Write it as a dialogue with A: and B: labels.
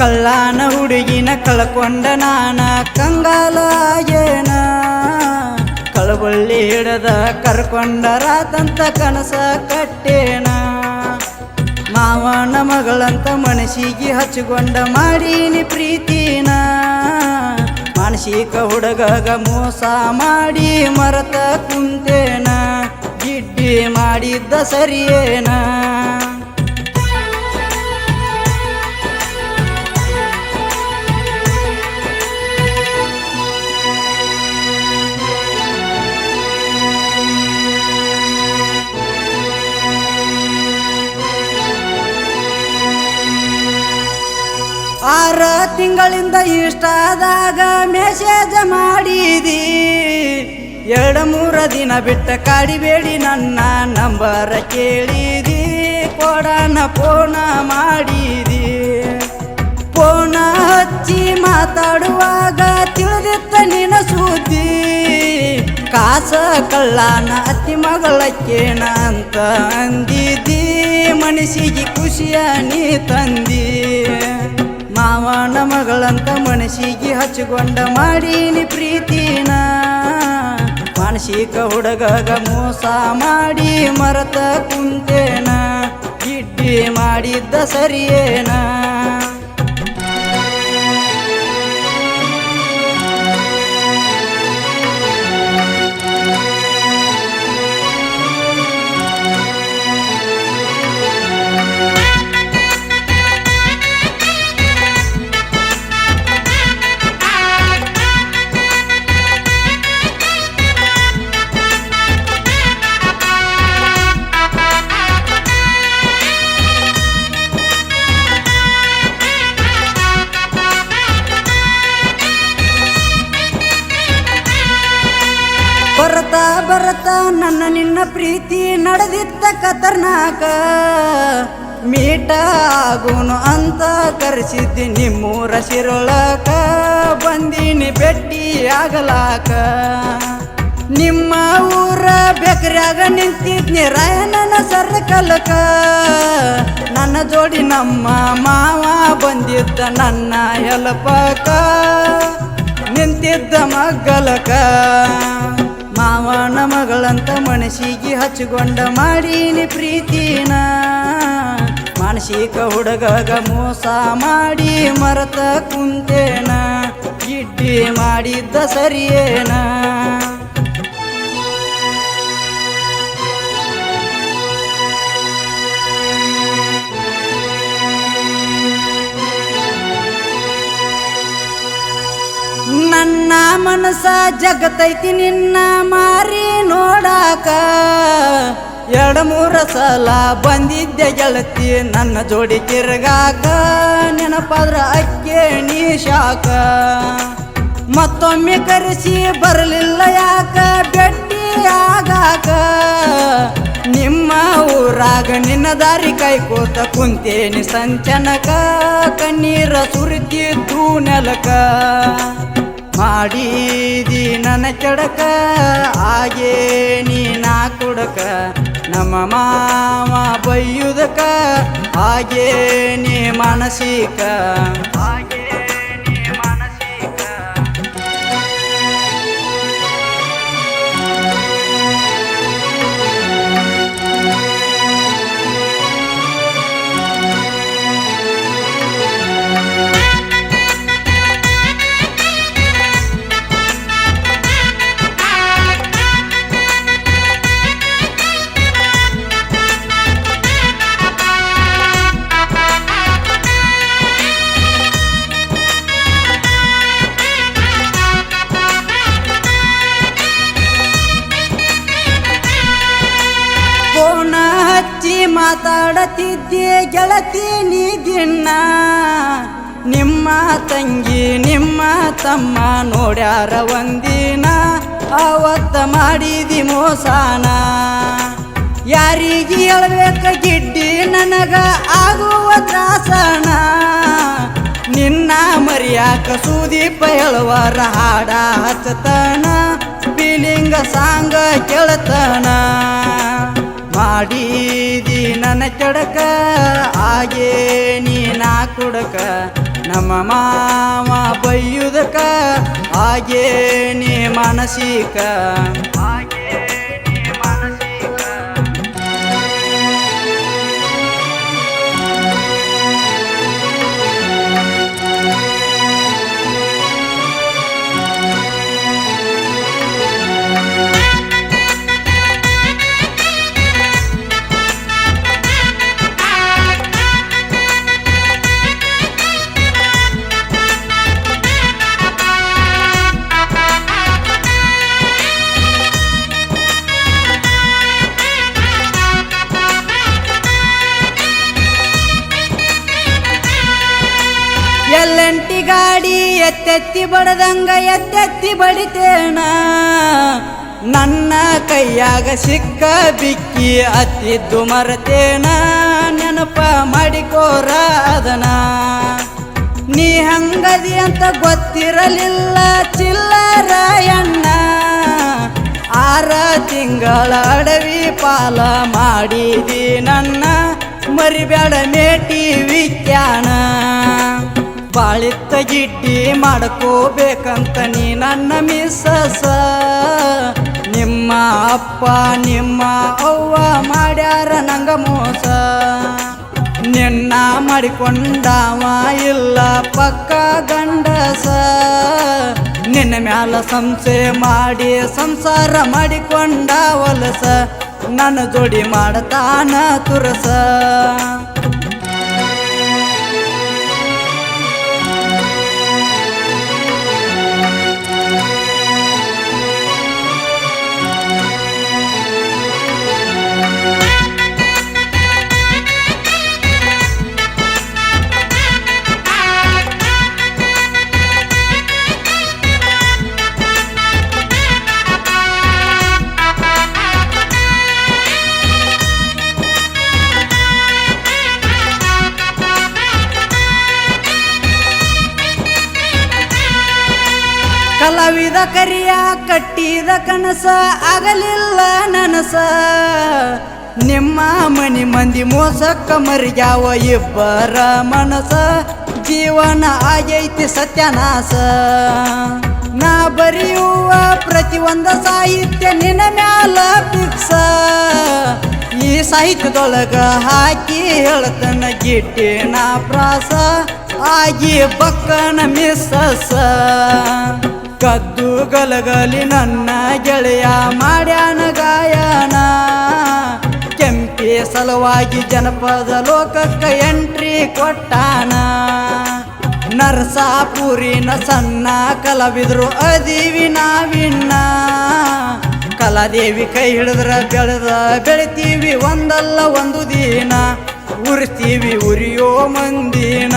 A: ಕಳ್ಳಾನ ಹುಡುಗಿನ ಕಳ್ಕೊಂಡ ನಾನ ಕಂಗಾಲಾಯೇನ ಕಳಬಳ್ಳಿ ಹಿಡದ ಕರ್ಕೊಂಡರಾತಂತ ಕನಸ ಕಟ್ಟೇನ? ಮಾವನ ಮಗಳಂತ ಮನಸ್ಸಿಗೆ ಹಚ್ಚಿಕೊಂಡ ಮಾಡೀನಿ ಪ್ರೀತಿನ? ಮಾನಸಿಕ ಹುಡುಗಗ ಮೋಸ ಮಾಡಿ ಮರತ ಕುಂತೇನ? ಗಿಡ್ಡಿ ಮಾಡಿದ್ದ ಸರಿಯೇನ? ಆರ ತಿಂಗಳಿಂದ ಇಷ್ಟಾದಾಗ ಮೆಸೇಜ್ ಮಾಡಿದಿ. ಎರಡು ಮೂರು ದಿನ ಬಿಟ್ಟ ಕಾಡಿಬೇಡಿ ನನ್ನ ನಂಬರ ಕೇಳಿದಿ. ಕೊಡನ ಫೋನ ಮಾಡಿದಿ. ಫೋನ ಹಚ್ಚಿ ಮಾತಾಡುವಾಗ ತಿಳಿದಿತ್ತ ನಿನ ಸುದ್ದಿ. ಕಾಸ ಕಳ್ಳನ ಮಗಳ ಮಗಳಕ್ಕೇನ ಅಂತ ಅಂದಿದ್ದಿ. ಮನಸ್ಸಿಗೆ ಖುಷಿಯ ನೀ ತಂದಿ. ಮಾವನ ಮಗಳಂತ ಮನಸ್ಸಿಗೆ ಹಚ್ಚಿಕೊಂಡ ಮಾಡೀನಿ ಪ್ರೀತಿನ. ಮಾನಸಿಕ ಹುಡುಗಗ ಮೋಸ ಮಾಡಿ ಮರತ ಕುಂತೇನ. ಗಿಡ್ಡಿ ಮಾಡಿದ್ದ ಸರಿಯೇನ. ಬರತಾ, ನನ್ನ ನಿನ್ನ ಪ್ರೀತಿ ನಡೆದಿತ್ತ ಕತರ್ನಾಕ. ಮೀಟ ಆಗುನು ಅಂತ ಕರೆಸಿದ್ದಿ ನಿಮ್ಮೂರ ಶಿರೊಳಕ. ಬಂದೀನಿ ಬೆಟ್ಟಿ ಆಗಲಾಕ. ನಿಮ್ಮ ಊರ ಬೇಕರಿಯಾಗ ನಿಂತಿದ್ನಿ ರಾಯಣನ ಸರ್ ಕಲಕ ನನ್ನ ಜೋಡಿ ನಮ್ಮ ಮಾವ ಬಂದಿದ್ದ ನನ್ನ ಎಲಪಕ ನಿಂತಿದ್ದ ಮಗ್ಗಲಕ. ಮಾವನ ಮಗಳಂತ ಮನಸ್ಸಿಗೆ ಹಚ್ಚಿಕೊಂಡ ಮಾಡೀನಿ ಪ್ರೀತಿನ. ಮಾನಸಿಕ ಹುಡುಗಗ ಮೋಸ ಮಾಡಿ ಮರತ ಕುಂತೇನ. ಇಡ್ಡಿ ಮಾಡಿದ್ದ ಸರಿಯೇನ. ಮನಸ ಜಗತೈತಿ ನಿನ್ನ ಮಾರಿ ನೋಡಾಕ. ಎರಡು ಮೂರ ಸಲ ಬಂದಿದ್ದೆ ಗೆಳತಿ, ನನ್ನ ಜೋಡಿ ತಿರ್ಗಾಕ. ನೆನಪಾದ್ರ ಅಕ್ಕೆ, ನೀ ಶಾಕ. ಮತ್ತೊಮ್ಮೆ ಕರೆಸಿ ಬರಲಿಲ್ಲ ಯಾಕ? ಬೆಟ್ಟಿ ಆಗಾಕ. ನಿಮ್ಮ ಊರಾಗ ನಿನ್ನ ದಾರಿ ಕೈಕೋತ ಕುಂತೇನಿ ಸಂಚನಕ. ಕಣ್ಣೀರ ಸುರಿತಿದ್ದು ನೆಲಕ. ಮಾಡಿದಿ ನನ್ನ ಕೆಡಕ ಆಗೇ ನೀ ನಾ ಕೊಡಕ ನಮ್ಮ ಮಾವ ಬೈಯುದಕ ಹಾಗೇ ನೀ ಮಾನಸಿಕ. ಹಾಗೇ ಮಾತಾಡತಿದ್ದೆ ಗೆಳತಿ ನೀ ದಿನ್ನ ನಿಮ್ಮ ತಂಗಿ, ನಿಮ್ಮ ತಮ್ಮ ನೋಡ್ಯಾರ ಒಂದಿನ. ಅವತ್ತ ಮಾಡಿದಿ ಮೋಸಾನ. ಯಾರಿಗೆ ಹೇಳ್ಬೇಕ ಗಿಡ್ಡಿ, ನನಗ ಆಗುವ ತ್ರಾಸನ. ನಿನ್ನ ಮರ್ಯಾಕ ಸುದೀಪ ಹೇಳುವರ ಹಾಡ ಹಚ್ಚತನ. ಬಿಲಿಂಗ ಸಾಂಗ ಕೇಳತನ. ಮಾಡಿದಿ ಕೆಡಕ ಆಗೇ ನೀ ನಾ ಕುಡಕ ನಮ್ಮ ಮಾವ ಬೈಯುದಕ ಆಗೇ ನೀ ಮಾನಸಿಕ. ಎಲ್ಲಂಟಿ ಎತ್ತೆತ್ತಿ ಬಡದಂಗ ಎತ್ತೆತ್ತಿ ಬಡಿತೇನ? ನನ್ನ ಕೈಯಾಗ ಸಿಕ್ಕ ಬಿಕ್ಕಿ ಅತ್ತಿದ್ದು ಮರತೇಣ ನೆನಪ ಮಾಡಿಕೋರ ಅದನ ನೀ ಹಂಗದಿ ಅಂತ ಗೊತ್ತಿರಲಿಲ್ಲ ಚಿಲ್ಲರಾಯಣ್ಣ. ಆರ ತಿಂಗಳ ಅಡವಿ ಪಾಲ ಮಾಡಿದಿ ನನ್ನ. ಮರಿಬೇಡ ಮೇಟಿ ವಿಜ್ಞಾನ. ಬಾಳಿತ್ತ ಗಿಟ್ಟಿ ಮಾಡ್ಕೋಬೇಕಂತ ನೀ ನನ್ನ ಮಿಸಸ ನಿಮ್ಮ ಅಪ್ಪ, ನಿಮ್ಮ ಅವ್ವ ಮಾಡ್ಯಾರ ನಂಗ ಮೋಸ. ನಿನ್ನ ಮಾಡಿಕೊಂಡವ ಇಲ್ಲ ಪಕ್ಕ ಗಂಡಸ. ನಿನ್ನ ಮ್ಯಾಲ ಸಂಸೆ ಮಾಡಿ ಸಂಸಾರ ಮಾಡಿಕೊಂಡ ವಲಸ ನನ್ನ ಜೋಡಿ ಮಾಡತಾನ ತುರಸ. ಕಲಾವಿದ ಕರಿಯ, ಕಟ್ಟಿದ ಕನಸ ಆಗಲಿಲ್ಲ ನನಸ. ನಿಮ್ಮ ಮನಿ ಮಂದಿ ಮೋಸಕ್ಕ ಮರಿಗ್ಯಾವ ಇಬ್ಬರ ಮನಸ. ಜೀವನ ಆಗೈತಿ ಸತ್ಯನಾಶ. ನಾ ಬರೆಯುವ ಪ್ರತಿಯೊಂದ ಸಾಹಿತ್ಯ ನಿನ್ನ ಮ್ಯಾಲ ಪಿಕ್ಸ ಈ ಸಾಹಿತ್ಯದೊಳಗ ಹಾಕಿ ಹೇಳ್ತನ ಗಿಟ್ಟಿನ ಪ್ರಾಸ. ಆಗಿ ಬಕ್ಕನ ಮಿಸ್ಸಸ. ಕದ್ದು ಗಲಗಲಿ ನನ್ನ ಗೆಳೆಯ ಮಾಡ್ಯಾನ ಗಾಯನ. ಕೆಂಪಿ ಸಲುವಾಗಿ ಜನಪದ ಲೋಕಕ್ಕೆ ಎಂಟ್ರಿ ಕೊಟ್ಟಾನ. ನರಸಾಪುರಿನ ಸಣ್ಣ ಕಲಾವಿದ್ರು ಅದೀವಿ ನಾವಿನ್ನ. ಕಲಾದೇವಿ ಕೈ ಹಿಡಿದ್ರ ಬೆಳೆದ ಬೆಳಿತೀವಿ ಒಂದಲ್ಲ ಒಂದು ದಿನ. ಉರಿತೀವಿ ಉರಿಯೋ ಮಂದಿನ.